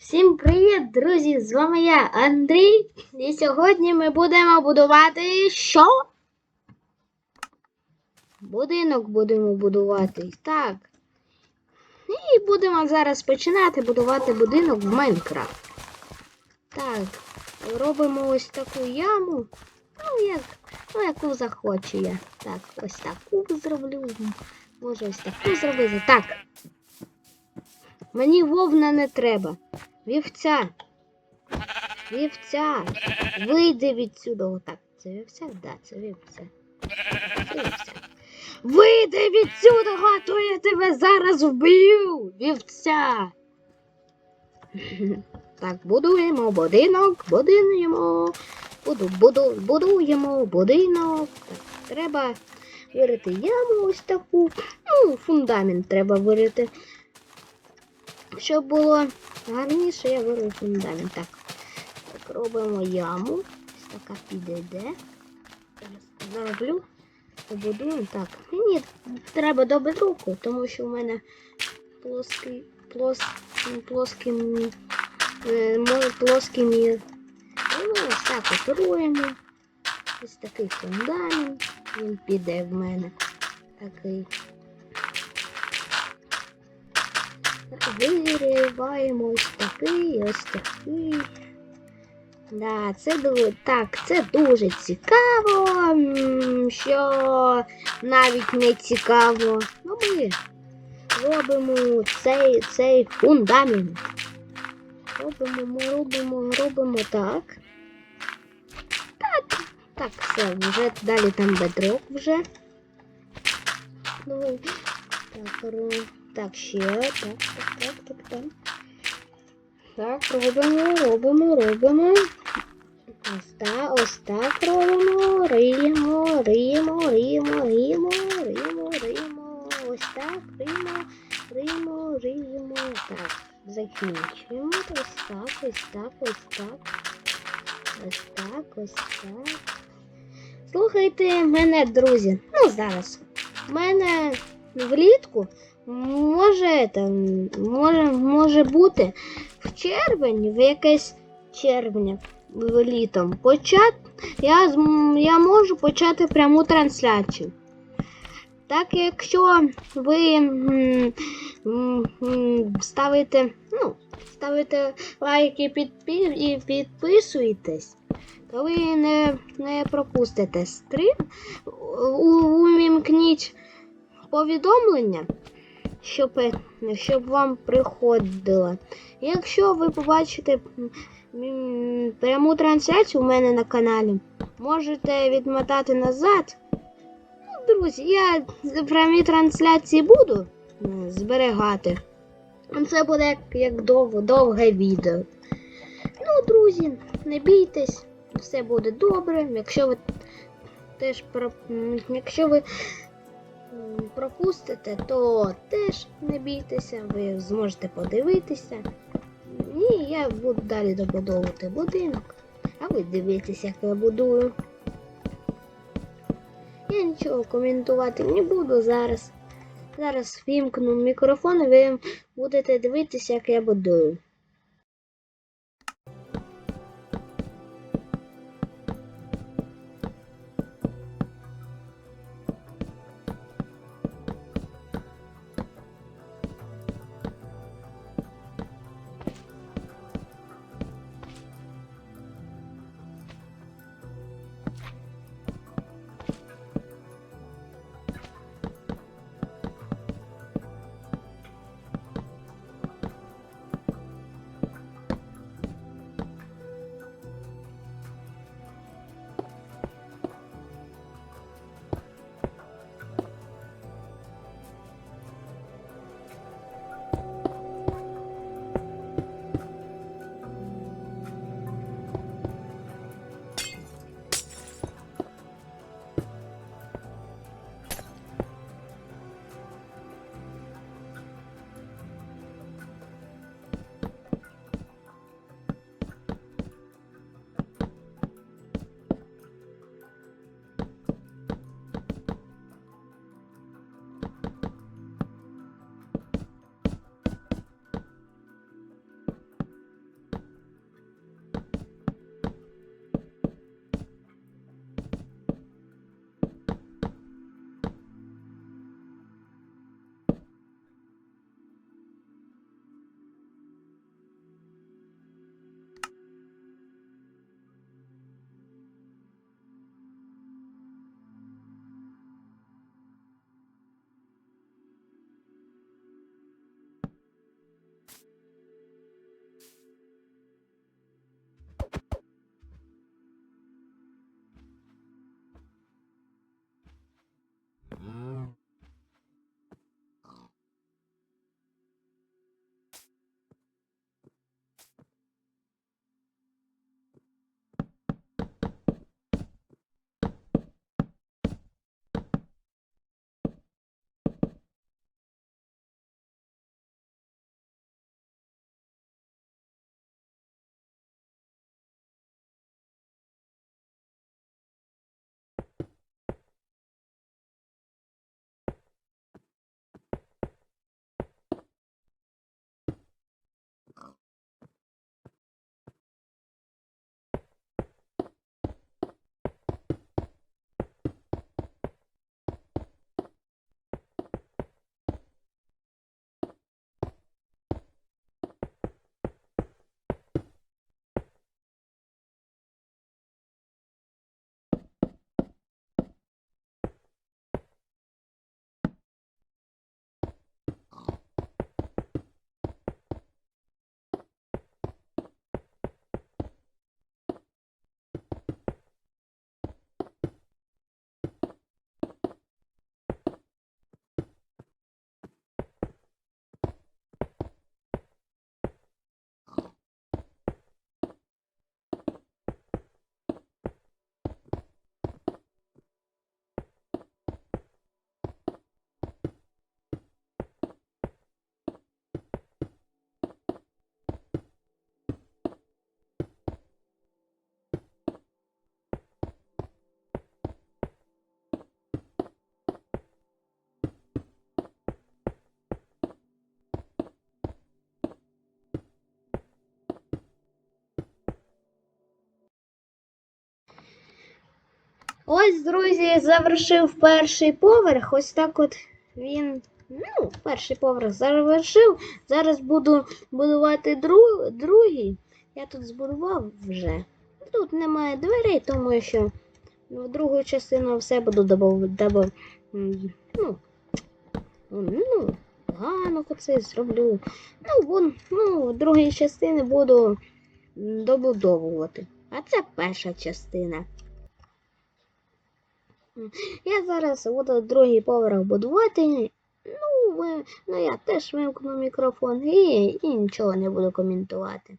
Всім привіт, друзі! З вами я, Андрій. І сьогодні ми будемо будувати що? Будинок будемо будувати. Так. І будемо зараз починати будувати будинок в Майнкрафт. Так, робимо ось таку яму. Ну, як, ну, яку захочу я. Так, ось таку зроблю. Може ось таку зробити. Так. Мені вовна не треба. Вівця. Вівця. Вийди відсюди. Отак. Це вівця? Да, це вівця. Це вівця. Вийди відсюди, а то я тебе зараз вб'ю. Вівця. Так, будуємо будинок, будуємо. Буду, буду, будуємо будинок. Так, треба вирити яму ось таку. Ну, фундамент треба вирити. Щоб було гарніше, я вирую фундамент. Так. Так, робимо яму. Ось така підійде. Зараз Зроблю. Побудуємо. Так. Мені треба до бедроку, тому що в мене плоский, плос, плоский, е, плоский мір. Ось так оперуємо. Ось такий фундамент. Він піде в мене. Такий. Вириваємо ось такий, ось такий. Да, це так, це дуже цікаво, що навіть не цікаво. Ну ми робимо цей, цей фундамент. Робимо, ми робимо, робимо так. Так, так, все, вже далі там бедрок вже. Ну, так, так, ще. Так, так, так, так, так. Так, робимо, робимо, робимо. Ось так, ось так робимо. Риємо, риємо, риємо, риємо, риємо, риємо. Ось так, риємо, риємо, риємо. Так, закінчуємо. Ось так, ось так, ось так. Ось так, ось так. Слухайте мене, друзі. Ну, зараз. У мене влітку може, там, може, може бути в червень, в якесь червня літом почати, я, я можу почати пряму трансляцію. Так, якщо ви ставите, ну, ставите лайки підпи- і підписуєтесь, то ви не, не пропустите стрім. Увімкніть повідомлення, щоб, е, щоб вам приходило. Якщо ви побачите пряму трансляцію у мене на каналі, можете відмотати назад. Ну, друзі, я прямі трансляції буду зберігати. Це буде як, як дов, довге відео. Ну, друзі, не бійтесь, все буде добре. Якщо ви теж про, якщо ви пропустите, то теж не бійтеся, ви зможете подивитися. Ні, я буду далі добудовувати будинок. А ви дивитесь, як я будую. Я нічого коментувати не буду зараз. Зараз вімкну мікрофон і ви будете дивитися, як я будую. Ось, друзі, завершив перший поверх. Ось так от він. Ну, перший поверх завершив. Зараз буду будувати дру... другий. Я тут збудував вже. Тут немає дверей, тому що в другу частину все буду добав... Ну, ну, ганок оце зроблю. Ну, бу... ну, в другій частини буду добудовувати. А це перша частина. Я зараз буду другий поверх будувати. Ну, ви, ну я теж вимкну мікрофон і, і нічого не буду коментувати.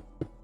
you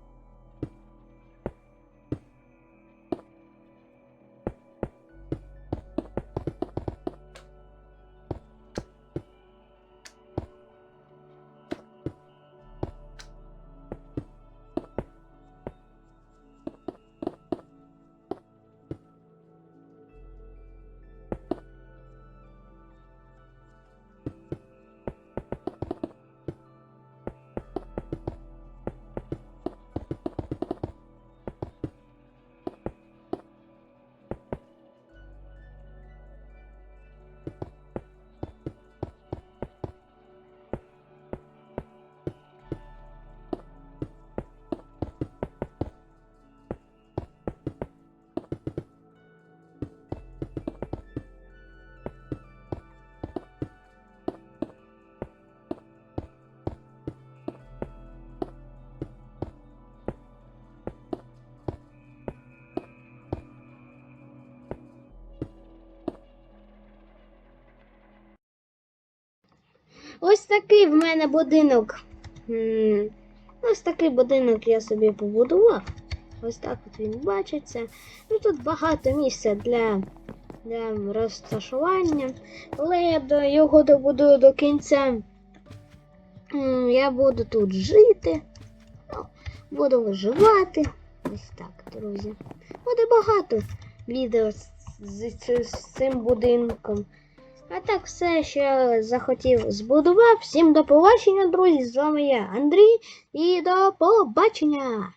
Ось такий в мене будинок. Ось такий будинок я собі побудував. Ось так от він бачиться. Ну тут багато місця для, для розташування. Коли я його добудую до кінця, я буду тут жити. Ну, буду виживати. Ось так, друзі. Буде багато відео з, з, з цим будинком. А так, все, що я захотів, збудував. Всім до побачення, друзі. З вами я, Андрій, і до побачення!